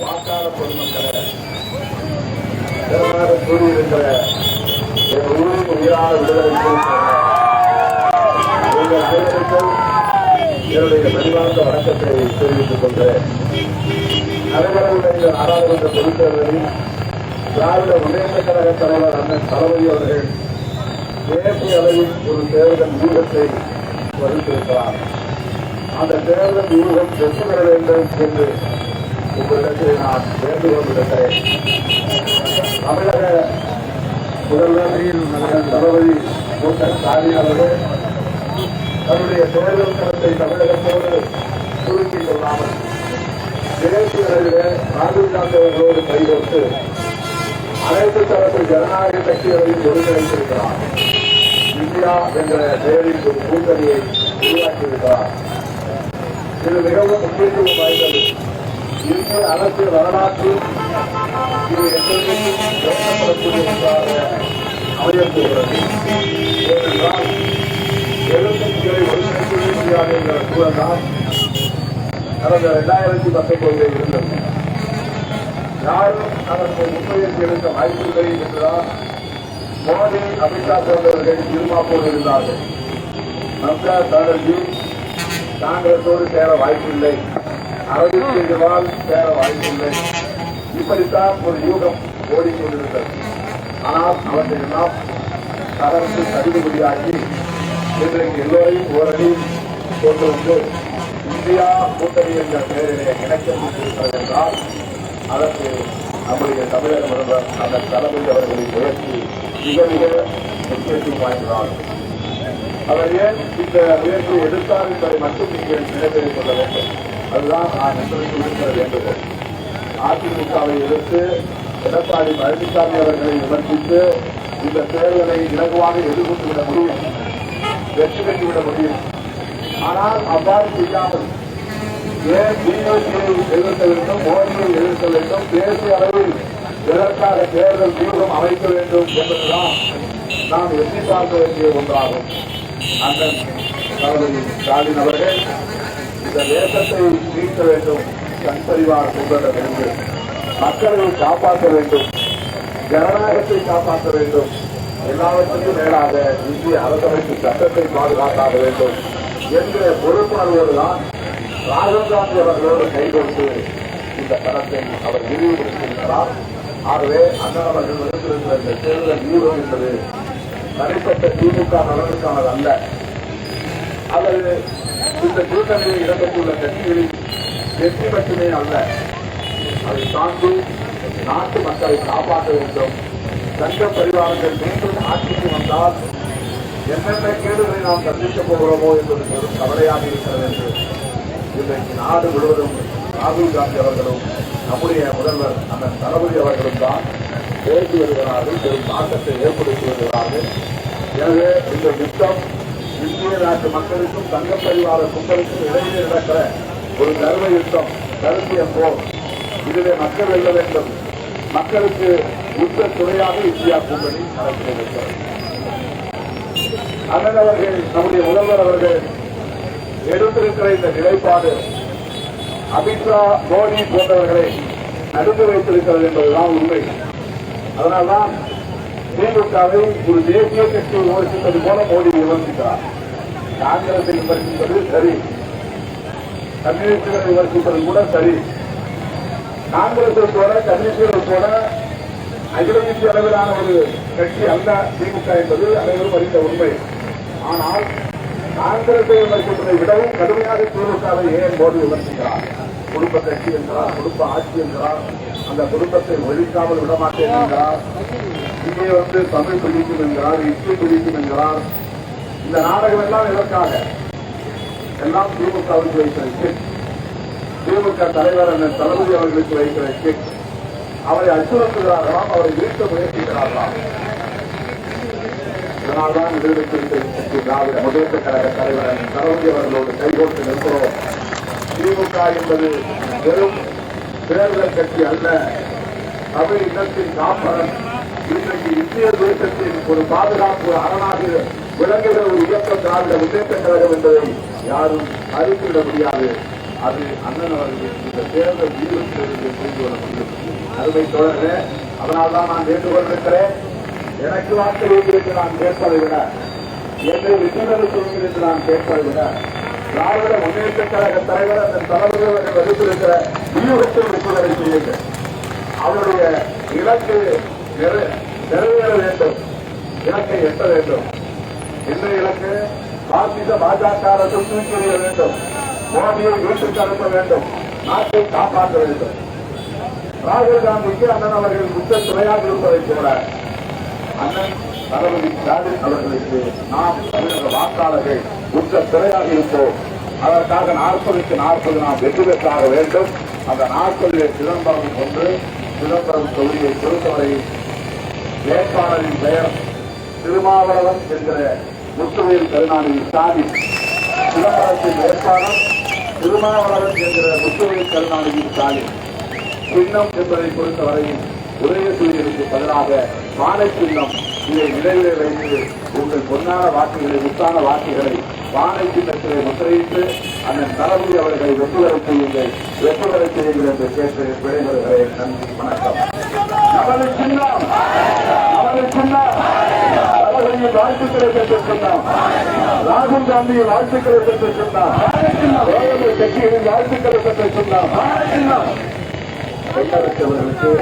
வாக்காள பொதுமக்களை கூறியிருக்கிற என் ஊரின் உயிரான விடுதலை உங்கள் அனைவருக்கும் என்னுடைய பரிவார்ந்த வணக்கத்தை தெரிவித்துக் கொள்கிறேன். நடைபெறவுள்ள இந்த நாடாளுமன்ற பொதுத்தேர்தலில் திராவிட முன்னேற்ற கழக தலைவர் அண்ணன் தளபதி அவர்கள் தேசிய அளவில் ஒரு தேர்தல் யூகத்தை வகுத்திருக்கிறார். அந்த தேர்தல் யூகம் வெற்றி பெற வேண்டும் என்று உங்களிடத்தில் நான் வேண்டுகோள் விடுக்கிறேன் தமிழக முதல்வரில் தளபதி மு க ஸ்டாலின் அவர்கள் தன்னுடைய தேர்தல் களத்தை தமிழகத்தோடு சுருக்கிக் கொள்ளாமல் தேசிய ராகுல் காந்தி அவர்களோடு கைகோர்த்து அனைத்து தரப்பு ஜனநாயக கட்சிகளையும் ஒருங்கிணைத்திருக்கிறார். இந்தியா என்ற பெயரில் ஒரு கூட்டணியை உருவாக்கியிருக்கிறார். இது மிகவும் முக்கியத்துவம் வாய்ந்தது. இந்திய அரசியல் வரலாற்று இது எங்களுக்கு பேசப்படக்கூடிய ஒன்றாக அமையப் ஏனென்றால் எதிர்கட்சிகளை ஒருங்கிணைத்து இந்தியா என்ற சூழல் கடந்த இரண்டாயிரத்தி பத்தொன்பதில் இருந்தது. யாரும் அதற்கு முன்முயற்சி எடுக்க வாய்ப்பில்லை என்றுதான் மோடி அமித்ஷா போன்றவர்கள் இருமாப்போடு இருந்தார்கள். மம்தா பானர்ஜி காங்கிரஸோடு சேர வாய்ப்பில்லை. அரவிந்த் கெஜ்ரிவால் சேர வாய்ப்பில்லை. இப்படித்தான் ஒரு யூகம் ஓடிக்கொண்டிருந்தது. ஆனால் அவற்றை நாம் தகர்த்து தகுதிபடியாக்கி இன்றைக்கு எல்லோரையும் ஓரடி கொண்டு வந்து இந்தியா கூட்டணி என்ற பெயரிலே இணைக்கப்பட்டிருக்கிறது என்றால் அதற்கு நம்முடைய தமிழக முதல்வர் அந்த தளபதி அவர்களின் முயற்சி மிக மிக முக்கியத்துவம் வாய்ந்ததாகும் அவர் ஏன் இந்த முயற்சியை எடுத்தார் என்பதை மட்டும் நீங்கள் நினைவில் கொள்ள வேண்டும். அதுதான் நான் உங்களுக்கு இருக்கிற வேண்டுகோள். அதிமுகவை எதிர்த்து எடப்பாடி பழனிசாமி அவர்களை விமர்சித்து இந்த தேர்தலை இலகுவாக எதிர்கொண்டு விட முடியும். வெற்றி பெற்று விட முடியும். ஆனால் அவ்வாறு செய்யாமல் ஏன் பிஜேபியை எதிர்க்க வேண்டும் மோடியை எதிர்க்க வேண்டும் தேசிய அளவில் எதற்காக தேர்தல் தீவிரம் அமைக்க வேண்டும் என்பதுதான் நாம் எண்ணி பார்க்க வேண்டிய ஒன்றாகும். அண்ணன் தளபதி ஸ்டாலின் அவர்கள் இந்த தேசத்தை மீட்க வேண்டும். கண் பரிவார் வேண்டும் மக்களை காப்பாற்ற வேண்டும். ஜனநாயகத்தை காப்பாற்ற வேண்டும். எல்லாவற்றுக்கும் மேலாக இந்திய அரசமைப்பு சட்டத்தை பாதுகாத்தாக வேண்டும் என்ற பொறுப்புணர்வோடு தான் ராகுல் காந்தி அவர்களோடு கைகொடுத்து இந்த படத்தை அவர் விரிவுபடுத்தியிருக்கிறார். ஆகவே அண்ணன் அவர்கள் விடுத்திருக்கிற இந்த தேர்தல் வியூகம் என்பது தனிப்பட்ட திமுக நலனுக்கானது அல்ல அல்லது இந்த கூட்டணியில் இடம்பெற்றுள்ள கட்சிகளில் வெற்றி மட்டுமே அல்ல அதை தாண்டி நாட்டு மக்களை காப்பாற்ற வேண்டும். சங்க பரிவாரங்கள் மீண்டும் ஆட்சிக்கு வந்தால் என்னென்ன கேடுகளை நாம் சந்திக்கப் போகிறோமோ என்பது பெரும் கவலையாக இருக்கிறது என்று இன்றைக்கு நாடு முழுவதும் ராகுல் காந்தி அவர்களும் நம்முடைய முதல்வர் அந்த தளபதி அவர்களும் தான் பேசி வருகிறார்கள் பெரும் தாக்கத்தை ஏற்படுத்தி வருகிறார்கள். எனவே இந்த யுத்தம் இந்திய நாட்டு மக்களுக்கும் தங்க பரிவார கும்பலுக்கும் இடையே நடக்கிற ஒரு கர்வ யுத்தம் கருத்திய போர். இதிலே மக்கள் வெல்ல வேண்டும். மக்களுக்கு யுத்த துணையாக இந்தியா கூட்டணி நடக்கிறது அண்ணன் அவர்கள் நம்முடைய முதல்வர் அவர்கள் எடுத்திருக்கிற இந்த நிலைப்பாடு அமித்ஷா மோடி போன்றவர்களை நடுத்து வைத்திருக்கிறது என்பதுதான் உண்மை. அதனால்தான் திமுகவை ஒரு தேசிய கட்சி விமர்சிப்பது போல மோடி விமர்சிக்கிறார். காங்கிரஸை விமர்சிப்பது சரி. கம்யூனிஸ்டுகளை விமர்சிப்பது கூட சரி. காங்கிரஸை போல கம்யூனிஸ்டுகளை போல அகில இந்திய அளவிலான ஒரு கட்சி அல்ல திமுக என்பது அனைவரும் அறிந்த உண்மை. ஆனால் காங்கிரஸை விமர்சிப்பதை விடவும் கடுமையாக திமுகவை ஏன் மோடி விமர்சிக்கிறார்? குடும்ப கட்சி என்றார் குடும்ப ஆட்சி என்றார் அந்த குடும்பத்தை ஒழிக்காமல் விடமாட்டேன் என்றார் இங்கே வந்து தமிழ் பிடிக்கும் என்கிறார் இட்லி பிடிக்கும் என்கிறார் இந்த நாடகம் எல்லாம் எதற்காக? எல்லாம் திமுகவுக்கு வைக்கிற கிக் திமுக தலைவர் என்ன தளபதி அவர்களுக்கு வைக்கிற அவரை அச்சுறுத்துகிறார்களாம் அவரை வீழ்த்த முயற்சிக்கிறார்களாம். இதனால்தான் விடுதலை திராவிட முன்னேற்ற கழக தலைவர் தளபதி அவர்களோடு கைகோர்த்து நிற்கிறோம். திமுக என்பது வெறும் தேர்தல் கட்சி அல்ல தமிழ் இனத்தின் காப்பரன் இன்றைக்கு இந்திய தேசத்தின் ஒரு பாதுகாப்பு அரணாக விளங்குகிற ஒரு இயக்கம் திராவிட முன்னேற்ற கழகம் என்பதை யாரும் அறிந்துவிட முடியாது. அது அண்ணன் அவர்கள் இந்த தேர்தல் வீரத்திலிருந்து புரிந்து கொள்ள முடியும். அருமை தோழர்களே அதனால்தான் நான் வேண்டுகொண்டிருக்கிறேன் எனக்கு வாக்கு வைத்திருக்கு நான் கேட்பதை விட என்னை விட்டுதலை செய்யுங்கள் என்று நான் கேட்பதை விட திராவிட முன்னேற்ற கழக தலைவர் அந்த தலைவர்கள் எடுத்திருக்கிற வியூகத்தில் இருப்பதை செய்யுங்கள். அவருடைய இலக்கு நிறை- நிறைவேற வேண்டும். இலக்கை எட்ட வேண்டும். என்ற இலக்கு? பாசிச பாஜக அரசு தூக்கி வேண்டும். மோடியை வீட்டுக்கு அனுப்ப வேண்டும். நாட்டை காப்பாற்ற வேண்டும். ராகுல் காந்திக்கு அண்ணன் அவர்கள் முத்த துறையாக இருப்பதை போல அண்ணன் தளபதி ஸ்டாலின் அவர்களுக்கு நாம் தமிழக வாக்காளர்கள் முத்த துறையாக இருப்போம். அதற்காக நாற்பதுக்கு நாற்பது நாம் வெற்றி பெற்றாக வேண்டும். அந்த நாற்பது சிதம்பரம் ஒன்று சிதம்பரம் தொகுதியை பொறுத்தவரை வேட்பாளரின் பெயர் திருமாவளவன் என்கிற முத்துவேல் கருணாநிதி ஸ்டாலின். சிதம்பரத்தின் வேட்பாளர் திருமாவளவன் என்கிற முத்துவேல் கருணாநிதி ஸ்டாலின். சின்னம் என்பதை பொறுத்தவரையில் உதயசூரியனுக்கு பதிலாக வானை சின்னம் இதை நிலையிலே வைத்து உங்கள் பொன்னான வாக்குகளை முத்தான வாக்குகளை வானை சின்னத்திலே முத்திரையிட்டு அண்ணன் தளபதி அவர்களை வெற்றுவரை செய்யுங்கள். வெற்றுவரை செய்யுங்கள் என்று கேட்டு விடைபெறுகிறேன். நன்றி. வாழ்த்துக்களை பெற்று சின்னம் ராகுல் காந்தியின் வாழ்த்துக்களை பெற்று சின்னம் வேலை கட்சியின் வாழ்த்துக்களை பெற்று சின்னம் கையெழுத்தவர்களுக்கு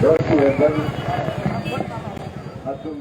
ஜோசியர்கள் மற்றும்